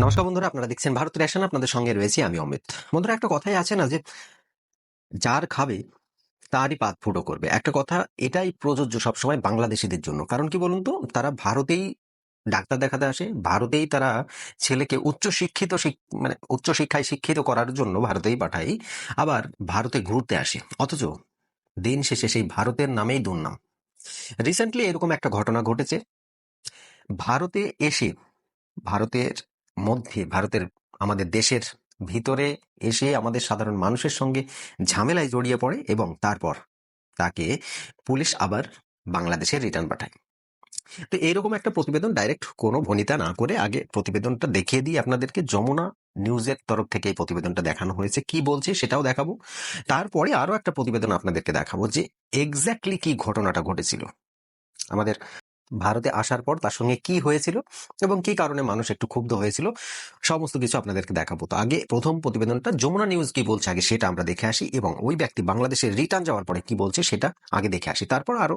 নমস্কার বন্ধুরা, আপনারা দেখছেন ভারত রেশন, আপনাদের সঙ্গে রয়েছি আমি অমিত। বন্ধুরা, একটা কথাই আছে না যে, যার খাবে তারই পাত ফুটো করবে। একটা কথা, এটাই প্রযোজ্য সবসময় বাংলাদেশিদের জন্য। কারণ কি বলুন তো, তারা ভারতেই ডাক্তার দেখাতে আসে, ভারতেই তারা ছেলেকে উচ্চ শিক্ষিত মানে উচ্চ শিক্ষায় শিক্ষিত করার জন্য ভারতেই পাঠায়, আবার ভারতে ঘুরতে আসে। অথচ দিন শেষে সেই ভারতের নামেই দুর্নাম। রিসেন্টলি এরকম একটা ঘটনা ঘটেছে। ভারতে এসে, ভারতের মধ্যে ভারতের আমাদের দেশের ভিতরে এসে আমাদের সাধারণ মানুষের সঙ্গে ঝামেলায় জড়িয়ে পড়ে এবং তারপর তাকে পুলিশ আবার বাংলাদেশে রিটার্ন পাঠায়। তো এইরকম একটা প্রতিবেদন ডাইরেক্ট কোনো ভনিতা না করে আগে প্রতিবেদনটা দেখিয়ে দিই আপনাদেরকে যমুনা নিউজের তরফ থেকে এই প্রতিবেদনটা দেখানো হয়েছে। কি বলছে সেটাও দেখাবো। তারপরে আরও একটা প্রতিবেদন আপনাদেরকে দেখাবো যে এক্স্যাক্টলি কি ঘটনাটা ঘটেছিল। আমাদের ভারতে আসার পর তার সঙ্গে কি হয়েছিল এবং কি কারণে মানুষ একটু ক্ষুব্ধ হয়েছিল, সমস্ত কিছু আপনাদেরকে দেখাবো। তো আগে প্রথম প্রতিবেদনটা যমুনা নিউজ কি বলছে, আগে সেটা আমরা দেখে আসি এবং ওই ব্যক্তি বাংলাদেশে রিটার্ন যাওয়ার পরে কি বলছে সেটা আগে দেখে আসি। তারপর আরও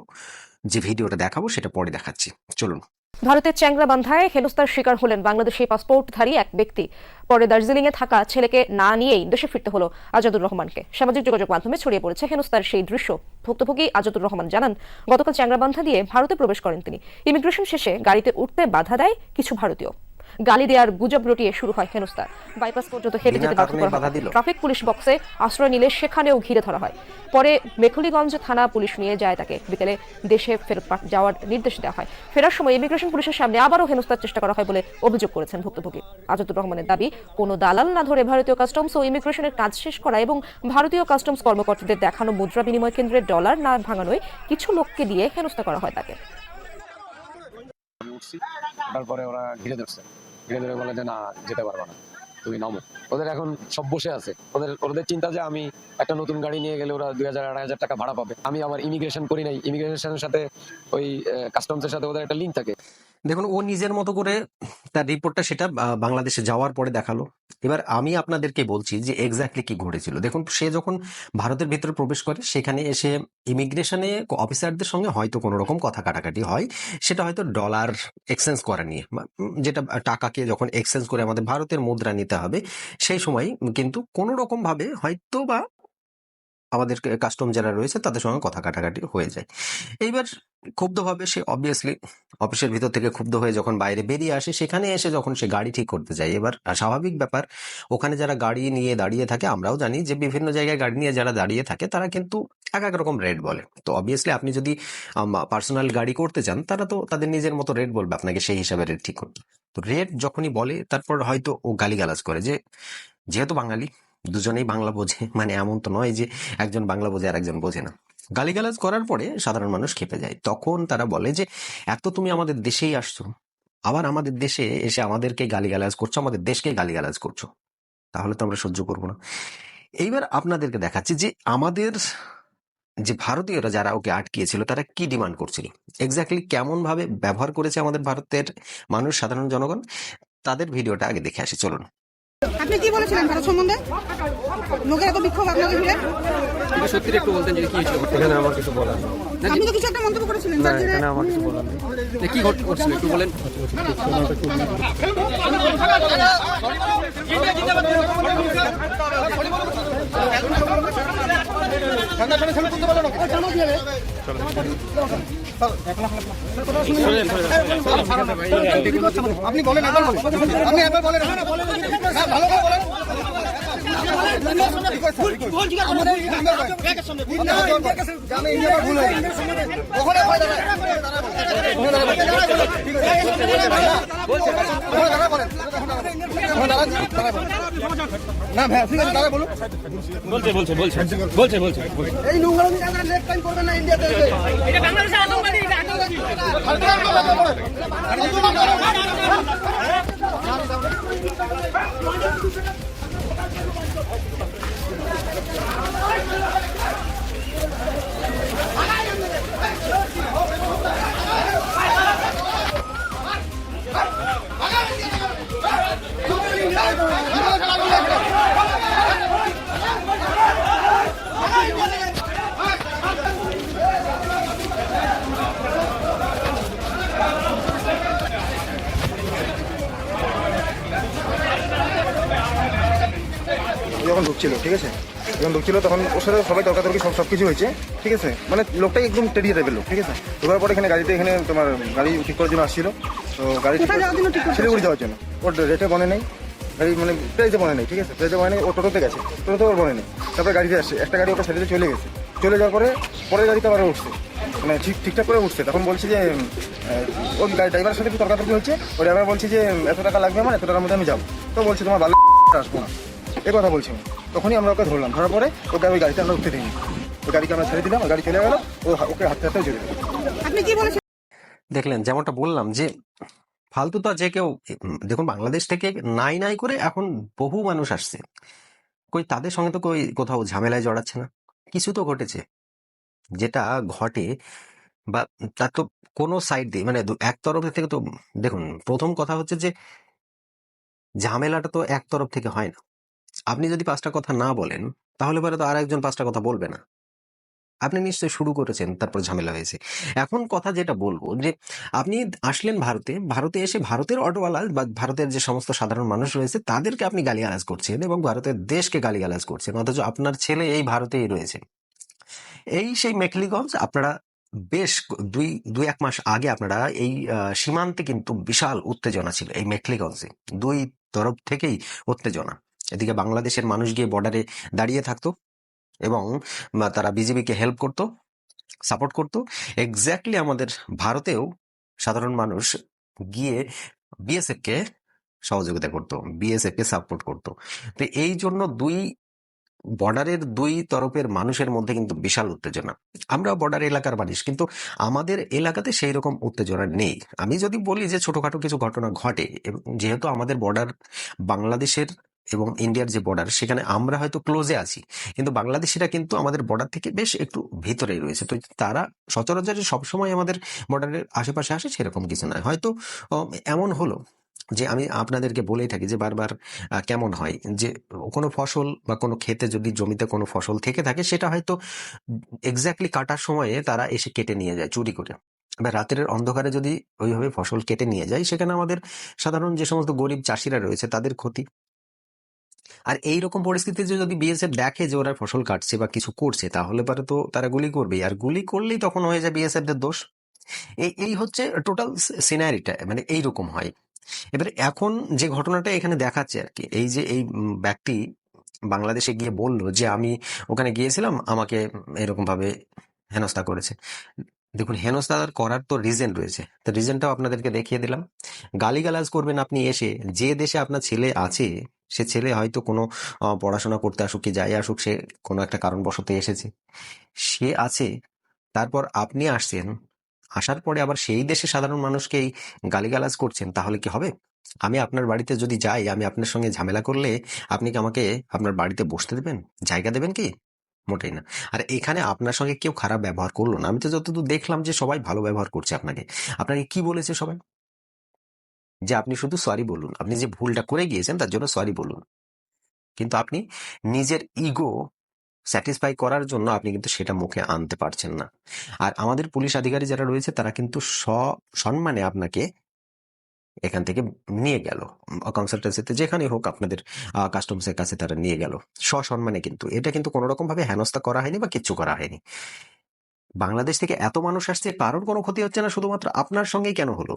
যে ভিডিওটা দেখাবো সেটা পরে দেখাচ্ছি। চলুন। ভারতের চ্যাংরাবান্ধায় হেনস্থার শিকার হলেন বাংলাদেশি পাসপোর্টধারী এক ব্যক্তি। পরে দার্জিলিংয়ে থাকা ছেলেকে না নিয়েই দেশে ফিরতে হলো আজাদুর রহমানকে। সামাজিক যোগাযোগ মাধ্যমে ছড়িয়ে পড়েছে হেনস্থার সেই দৃশ্য। ভুক্তভোগী আজাদুর রহমান জানান, গতকাল চ্যাংরাবান্ধা দিয়ে ভারতে প্রবেশ করেন তিনি। ইমিগ্রেশন শেষে গাড়িতে উঠতে বাধা দেয় কিছু ভারতীয়। গালি দেওয়ার গুজব রটিয়ে শুরু হয় হেনস্তা বাইপাস পর্যন্ত হেঁটে যেতে বাধ্য করা হয়। ট্রাফিক পুলিশ বক্সে আশ্রয় নিলে সেখানেও ঘিরে ধরা হয়। পরে মেখলিগঞ্জ থানা পুলিশ নিয়ে যায় তাকে। বিকেলে দেশে ফেরত যাওয়ার নির্দেশ দেওয়া হয়। ফেরার সময় ইমিগ্রেশন পুলিশের সামনে আবারও হেনস্থার চেষ্টা করা হয় বলে অভিযোগ করেছেন ভুক্তভোগী। আজাদুর রহমানের দাবি কোনো দালাল না ধরে ভারতীয় কাস্টমস ও ইমিগ্রেশনের কাজ শেষ করা এবং ভারতীয় কাস্টমস কর্মকর্তাদের দেখানো মুদ্রা বিনিময় কেন্দ্রের ডলার না ভাঙানোয় কিছু লোককে দিয়ে হেনস্থা করা হয় তাকে। তারপরে ওরা ঘিরে ধরছে। ঘিরে বলে যে, না, যেতে পারব না। তুমি নামো। ওদের এখন সব বসে আছে। ওদের ওদের চিন্তা যে আমি একটা নতুন গাড়ি নিয়ে গেলে ওরা দুই হাজার, আড়াই হাজার টাকা ভাড়া পাবে। আমি আবার ইমিগ্রেশন করি নাই। ইমিগ্রেশনের সাথে ওই কাস্টমসের সাথে ওদের একটা লিঙ্ক থাকে। দেখুন, ও নিজের মতো করে তার রিপোর্টটা সেটা বাংলাদেশে যাওয়ার পরে দেখাল। এবার আমি আপনাদেরকে বলছি যে এক্স্যাক্টলি কি ঘটেছিল। দেখুন, সে যখন ভারতের ভিতরে প্রবেশ করে, সেখানে এসে ইমিগ্রেশনে অফিসারদের সঙ্গে হয়তো কোনো রকম কথা কাটাকাটি হয়। সেটা হয়তো ডলার এক্সচেঞ্জ করা নিয়ে যেটা টাকাকে যখন এক্সচেঞ্জ করে আমাদের ভারতের মুদ্রা নিতে হবে, সেই সময় কিন্তু কোনো রকমভাবে হয়তো বা আমাদের কাস্টম যারা রয়েছে তাদের সঙ্গে কথা কাটাকাটি হয়ে যায়। এইবার ক্ষুব্ধভাবে সে অবভিয়াসলি অফিসের ভিতর থেকে ক্ষুব্ধ হয়ে যখন বাইরে বেরিয়ে আসে, সেখানে এসে যখন সে গাড়ি ঠিক করতে যায়, এবার স্বাভাবিক ব্যাপার, ওখানে যারা গাড়ি নিয়ে দাঁড়িয়ে থাকে, আমরাও জানি যে বিভিন্ন জায়গায় গাড়ি নিয়ে যারা দাঁড়িয়ে থাকে, তারা কিন্তু এক এক রকম রেট বলে। তো অবভিয়াসলি আপনি যদি পার্সোনাল গাড়ি করতে চান, তারা তো তাদের নিজের মতো রেট বলবে, আপনাকে সেই হিসাবে রেট ঠিক করতে তো রেট যখনই বলে, তারপর হয়তো ও গালিগালাজ করে যে, যেহেতু বাঙালি দুজনেই বাংলা বোঝে। মানে এমন তো নয় যে একজন বাংলা বোঝে আর একজন বোঝে না। গালিগালাজ করার পরে সাধারণ মানুষ খেপে যায়। তখন তারা বলে যে, এত তুমি আমাদের দেশেই আসছো। আবার আমাদের দেশে এসে আমাদেরকে গালিগালাজ করছ, আমাদের দেশকে গালিগালাজ করছ। তাহলে তো আমরা সহ্য করব না। এইবার আপনাদেরকে দেখাচ্ছি যে আমাদের যে ভারতীয়রা যারা ওকে আটকিয়েছিল, তারা কি ডিমান্ড করছিল? এক্স্যাক্টলি কেমন ভাবে ব্যবহার করেছে আমাদের ভারতের মানুষ, সাধারণ জনগণ? তাদের ভিডিওটা আগে দেখে আসি। চলুন। আপনি কি বলেছিলেন ভারত সম্বন্ধে? লোকের এত বিক্ষোভ আপনাকে ঘিরে? এটা সত্যি একটু বলতেন যে কি হয়েছিল এখানে আমার কিছু বলার নেই। আপনি তো কিছু একটা মন্তব্য করেছিলেন যার জেরে আমার কিছু বলার নেই। কি ঘট করছিল একটু বলেন। আপনি বলেন একবার বলেন। আপনি একবার বলেন। হ্যাঁ ভালো করে বলেন আমাদের না ভাই ঠিক বলুন বলছে বলছে। এই নোংরা যখন ঢুকছিল ঠিক আছে? যখন ঢুকছিল তখন ওর সাথে সবাই তর্কাতর্কি সব সব কিছু হয়েছে ঠিক আছে? মানে লোকটাই একদম টেরিয়ে টাইপের লোক ঠিক আছে? ঢোকার পরে এখানে গাড়িতে এখানে তোমার গাড়ি ঠিক করার জন্য আসছিল। তো গাড়ি শিলিগুড়ি যাওয়ার জন্য। ওর রেটে বনে নেই। গাড়ি মানে প্রাইজে বনে নেই ঠিক আছে? প্রাইজে বনে নেই ও টোটোতে গেছে। টোটোতে ওর বনে নেই। তারপরে গাড়িতে আসছে একটা গাড়ি ওটা সাইডে চলে গেছে। চলে যাওয়ার পরে পরের গাড়িতে আবার উঠছে। মানে ঠিক ঠিকঠাক করে উঠছে। তখন বলছে যে ওই গাড়ি ড্রাইভারের সাথে একটু তর্কাতর্কি হচ্ছে? ওই ড্রাইভার বলছে যে এত টাকা লাগবে আমার এত টাকার মধ্যে আমি যাব। তো বলছে তোমার ভালো আসব না। এ কথা বলছি আমি। তখনই আমরা ওকে ধরলাম। ধরার পরে ওকে ওই গাড়িতে আমরা উঠতে দিইনি। ওই গাড়িকে আমরা ছেড়ে দিলাম ওই গাড়ি চলে গেল ও ওকে হাতে হাতেও চলে গেল দেখলেন যেমনটা বললাম যে ফালতু তো যে কেউ দেখুন বাংলাদেশ থেকে নাই নাই করে এখন বহু মানুষ আসছে। কই তাদের সঙ্গে তো কই কোথাও ঝামেলায় জড়াচ্ছে না। কিছু তো ঘটেছে। যেটা ঘটে বা তার তো কোনো সাইড দিয়ে মানে এক তরফ থেকে তো দেখুন প্রথম কথা হচ্ছে যে ঝামেলাটা তো এক তরফ থেকে হয় না। আপনি যদি পাঁচটা কথা না বলেন, তাহলে পরে তো আর একজন পাঁচটা কথা বলবে না। আপনি নিশ্চয়ই শুরু করেছেন, তারপর ঝামেলা হয়েছে। এখন কথা যেটা বলব যে, আপনি আসলেন ভারতে ভারতে এসে ভারতের অটোওয়ালা বা ভারতের যে সমস্ত সাধারণ মানুষ রয়েছে, তাদেরকে আপনি গালিগালাজ করছেন এবং ভারতের দেশকে গালিগালাজ করছেন। অথচ আপনার ছেলে এই ভারতেই রয়েছে। এই সেই মেখলিগঞ্জ আপনারা বেশ দুই দুই এক মাস আগে আপনারা এই সীমান্তে কিন্তু বিশাল উত্তেজনা ছিল, এই মেখলিগঞ্জে। দুই তরফ থেকেই উত্তেজনা। এদিকে বাংলাদেশের মানুষ গিয়ে বর্ডারে দাঁড়িয়ে থাকতো এবং তারা বিজেপিকে হেল্প করতো সাপোর্ট করতো। এক্স্যাক্টলি আমাদের ভারতেও সাধারণ মানুষ গিয়ে বিএসএফ কে সহযোগিতা করতো বিএসএফ কে সাপোর্ট করতো। তো এই জন্য দুই বর্ডারের দুই তরফের মানুষের মধ্যে কিন্তু বিশাল উত্তেজনা। আমরা বর্ডার এলাকার মানুষ, কিন্তু আমাদের এলাকাতে সেই রকম উত্তেজনা নেই। আমি যদি বলি যে ছোটখাটো কিছু ঘটনা ঘটে, এবং যেহেতু আমাদের বর্ডার বাংলাদেশের এবং ইন্ডিয়ার যে বর্ডার সেখানে আমরা হয়তো ক্লোজে আছি। কিন্তু বাংলাদেশিরা কিন্তু আমাদের বর্ডার থেকে বেশ একটু ভিতরেই রয়েছে। তো তারা সচরাচর সবসময় আমাদের বর্ডারের আশেপাশে আসে, সেরকম কিছু নয়। হয়তো এমন হলো যে আমি আপনাদেরকে বলেই থাকি যে বারবার কেমন হয় যে কোনো ফসল বা কোনো ক্ষেতে যদি জমিতে কোনো ফসল থেকে থাকে, সেটা হয়তো এক্স্যাক্টলি কাটার সময়ে তারা এসে কেটে নিয়ে যায় চুরি করে। এবার রাতের অন্ধকারে যদি ওইভাবে ফসল কেটে নিয়ে যায়, সেখানে আমাদের সাধারণ যে সমস্ত গরিব চাষিরা রয়েছে, তাদের ক্ষতি আর এই রকম পরিস্থিতিতে যদি বিএসএফ দেখে যে ওরা ফসল কাটছে বা কিছু করছে, তাহলে পরে তো তারা গুলি করবেই। আর গুলি করলেই তখন হয়ে যায় বিএসএফদের দোষ। এই এই হচ্ছে টোটাল সিনারিটা মানে এইরকম হয়। এবারে এখন যে ঘটনাটা এখানে দেখাচ্ছে আর কি এই যে এই ব্যক্তি বাংলাদেশে গিয়ে বলল যে আমি ওখানে গিয়েছিলাম, আমাকে এরকম ভাবে হেনস্থা করেছে। দেখুন, হেনস্থা করার তো রিজন রয়েছে। তো রিজনটাও আপনাদেরকে দেখিয়ে দিলাম। গালিগালাজ করবেন আপনি এসে, যে দেশে আপনার ছেলে আছে সে ছেলে হয়তো কোনো পড়াশোনা করতে আসুক কি যাই আসুক, সে কোনো একটা কারণবশত এসেছে। সে আছে, তারপর আপনি আসছেন, আসার পরে আবার সেই দেশে সাধারণ মানুষকেই গালিগালাজ করছেন, তাহলে কি হবে? আমি আপনার বাড়িতে যদি যাই, আমি আপনার সঙ্গে ঝামেলা করলে আপনি কি আমাকে আপনার বাড়িতে বসতে দেবেন? জায়গা দেবেন কি? মোটেই না। আর এখানে আপনার সঙ্গে কেউ খারাপ ব্যবহার করল না। আমি তো যতদূর দেখলাম যে সবাই ভালো ব্যবহার করছে আপনাকে। আপনাকে কি বলেছে সবাই? যে আপনি শুধু সরি বলুন। আপনি যে ভুলটা করে গিয়েছেন, তার জন্য সরি বলুন। কিন্তু আপনি নিজের ইগো স্যাটিসফাই করার জন্য আপনি কিন্তু সেটা মুখে আনতে পারছেন না। আর আমাদের পুলিশ আধিকারী যারা রয়েছে, তারা কিন্তু সম্মানে আপনাকে এখান থেকে নিয়ে গেল। কনসালটেন্সিতে যেখানে হোক আপনাদের কাস্টমসের কাছে তারা নিয়ে গেল। সসম্মানে কিন্তু। এটা কিন্তু কোনো ভাবে হেনস্থা করা হয়নি বা কিচ্ছু করা হয়নি। বাংলাদেশ থেকে এত মানুষ আসছে, কারোর কোনো ক্ষতি হচ্ছে না, শুধুমাত্র আপনার সঙ্গেই কেন হলো?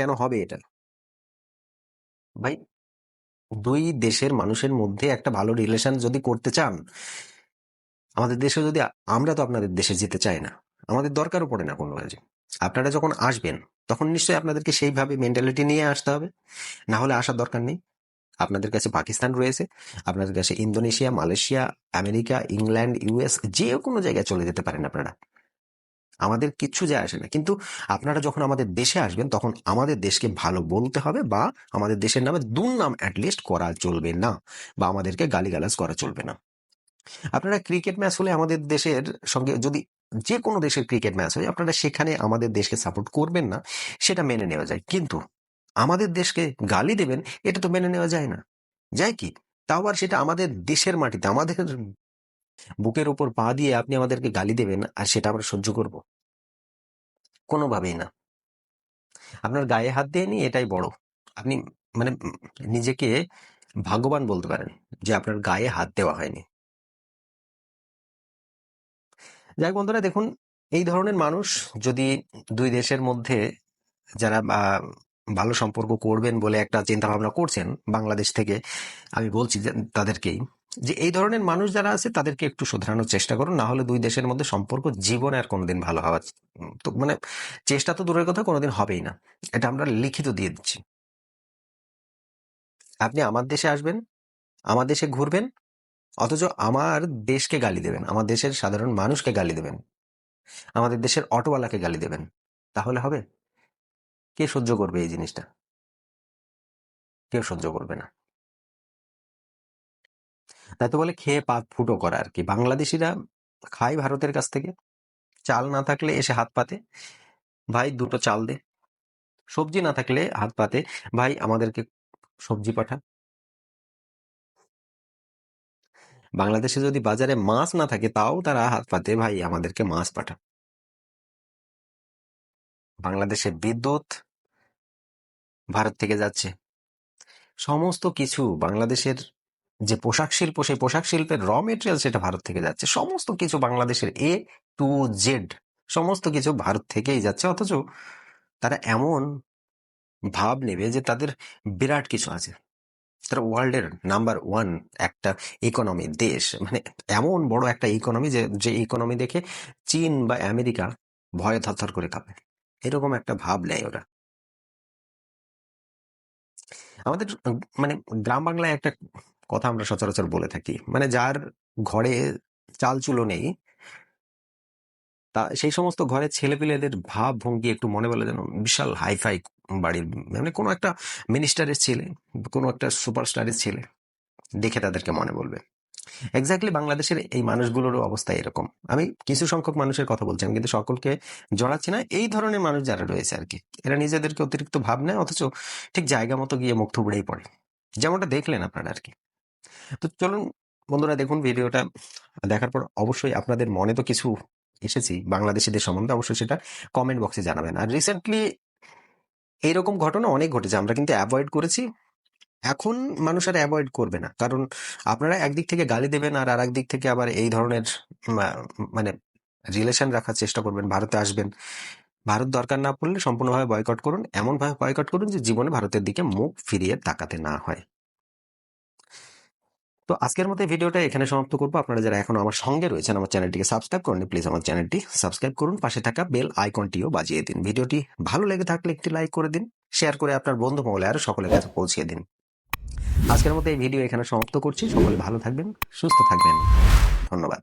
কেন হবে এটা ভাই, দুই দেশের মানুষের মধ্যে একটা ভালো রিলেশন যদি করতে চান, আমাদের দেশে যদি আমরা তো আপনাদের দেশে যেতে চাই না, আমাদের দরকারও পড়ে না কোনো কাজে। আপনারা যখন আসবেন, তখন নিশ্চয়ই আপনাদেরকে সেইভাবে মেন্টালিটি নিয়ে আসতে হবে। না হলে আসার দরকার নেই। আপনাদের কাছে পাকিস্তান রয়েছে, আপনাদের কাছে Indonesia, Malaysia, America, England US যে কোনো জায়গায় চলে যেতে পারেন আপনারা। আমাদের কিচ্ছু যায় আসে না। কিন্তু আপনারা যখন আমাদের দেশে আসবেন, তখন আমাদের দেশকে ভালো বলতে হবে বা আমাদের দেশের নামে দুর্নাম অ্যাটলিস্ট করা চলবে না বা আমাদেরকে গালিগালাজ করা চলবে না। আপনারা ক্রিকেট ম্যাচ হলে আমাদের দেশের সঙ্গে যদি যে কোনো দেশের ক্রিকেট ম্যাচ হয়, আপনারা সেখানে আমাদের দেশকে সাপোর্ট করবেন না, সেটা মেনে নেওয়া যায়। কিন্তু আমাদের দেশকে গালি দেবেন, এটা তো মেনে নেওয়া যায় না। যায় কি? তাও আর সেটা আমাদের দেশের মাটিতে, আমাদের বুকের ওপর পা দিয়ে আপনি আমাদেরকে গালি দেবেন, আর সেটা আমরা সহ্য করব। কোনোভাবেই না। আপনার গায়ে হাত দিয়ে নি এটাই বড়। আপনি মানে নিজেকে ভাগ্যবান বলতে পারেন যে আপনার গায়ে হাত দেওয়া হয়নি। যাই বন্ধুরা, দেখুন, এই ধরনের মানুষ যদি দুই দেশের মধ্যে যারা ভালো সম্পর্ক করবেন বলে একটা চিন্তা ভাবনা করছেন বাংলাদেশ থেকে, আমি বলছি তাদেরকেই। যে এই ধরনের মানুষ যারা আছে, তাদেরকে একটু শোধরানোর চেষ্টা করুন। না হলে দুই দেশের মধ্যে সম্পর্ক জীবনে আর কোনোদিন ভালো হওয়া তো মানে চেষ্টা তো দূরের কথা, কোনোদিন হবেই না। এটা আমরা লিখিত দিয়ে দিচ্ছি। আপনি আমার দেশে আসবেন, আমার দেশে ঘুরবেন, অথচ আমার দেশকে গালি দেবেন, আমার দেশের সাধারণ মানুষকে গালি দেবেন, আমাদের দেশের অটোওয়ালাকে গালি দেবেন, তাহলে হবে? কে সহ্য করবে এই জিনিসটা? কেউ সহ্য করবে না। তাই তো বলে খেয়ে পাত ফুটো করা আর কি বাংলাদেশিরা খায় ভারতের কাছ থেকে। চাল না থাকলে এসে হাত পাতে। ভাই, দুটো চাল দে। সবজি না থাকলে হাত পাতে। ভাই, আমাদেরকে সবজি পাঠা। বাংলাদেশে যদি বাজারে মাছ না থাকে, তাও তারা হাত পাতে। ভাই, আমাদেরকে মাছ পাঠা। বাংলাদেশে বিদ্যুৎ ভারত থেকে যাচ্ছে। সমস্ত কিছু বাংলাদেশের যে পোশাক শিল্প, সেই পোশাক শিল্পের র মেটেরিয়াল সেটা ভারত থেকে যাচ্ছে। সমস্ত কিছু বাংলাদেশের এ টু জেড সমস্ত কিছু ভারত থেকেই যাচ্ছে। অথচ তারা এমন ভাব নেবে যে তাদের বিরাট কিছু আছে। তারা ওয়ার্ল্ডের নাম্বার ওয়ান একটা ইকোনমি দেশ। মানে এমন বড় একটা ইকোনমি যে যে ইকোনমি দেখে চীন বা আমেরিকা ভয়ে থরথর করে কাঁপে। এরকম একটা ভাব নেয় ওরা। আমাদের মানে গ্রাম বাংলায় একটা কথা আমরা সচরাচর বলে থাকি। মানে যার ঘরে চাল চুলো নেই, তা সেই সমস্ত ঘরে ছেলেপিলেদের ভাব ভঙ্গি একটু মনে বলে যেন বিশাল হাইফাই বাড়ির মানে কোনো একটা মিনিস্টারের ছেলে, কোনো একটা সুপারস্টারের ছেলে দেখে তাদেরকে মনে বলবে। এক্স্যাক্টলি বাংলাদেশের এই মানুষগুলোরও অবস্থা এরকম। আমি কিছু সংখ্যক মানুষের কথা বলছি, আমি কিন্তু সকলকে জড়াচ্ছি না। এই ধরনের মানুষ যারা রয়েছে আর কি এরা নিজেদেরকে অতিরিক্ত ভাব নেয়, অথচ ঠিক জায়গা মতো গিয়ে মুখ থুবড়েই পড়ে। যেমনটা দেখলেন আপনারা আর কি তো চলুন বন্ধুরা দেখুন ভিডিওটা দেখার পর অবশ্যই আপনাদের মনে তো কিছু এসেছি বাংলাদেশিদের সম্বন্ধে অবশ্যই সেটা কমেন্ট বক্সে জানাবেন। আর রিসেন্টলি এইরকম ঘটনা অনেক ঘটেছে, আমরা কিন্তু অ্যাভয়েড করেছি। এখন মানুষ আর অ্যাভয়েড করবে না। কারণ আপনারা একদিক থেকে গালি দেবেন আর আর দিক থেকে আবার এই ধরনের মানে রিলেশন রাখার চেষ্টা করবেন, ভারতে আসবেন। ভারত দরকার না পড়লে সম্পূর্ণভাবে বয়কট করুন, এমনভাবে বয়কট করুন যে জীবনে ভারতের দিকে মুখ ফিরিয়ে তাকাতে না হয়। তো আজকের মতো ভিডিওটা এখানে সমাপ্ত করব। আপনারা যারা এখন আমার সঙ্গে রয়েছেন, আমার চ্যানেলটিকে সাবস্ক্রাইব করেন প্লিজ আমার চ্যানেলটি সাবস্ক্রাইব করুন। পাশে থাকা বেল আইকনটিও বাজিয়ে দিন। ভিডিওটি ভালো লেগে থাকলে একটি লাইক করে দিন, শেয়ার করে আপনার বন্ধু মহলে আরও সকলের কাছে পৌঁছিয়ে দিন। আজকের মতো এই ভিডিও এখানে সমাপ্ত করছি। সকলে ভালো থাকবেন, সুস্থ থাকবেন। ধন্যবাদ।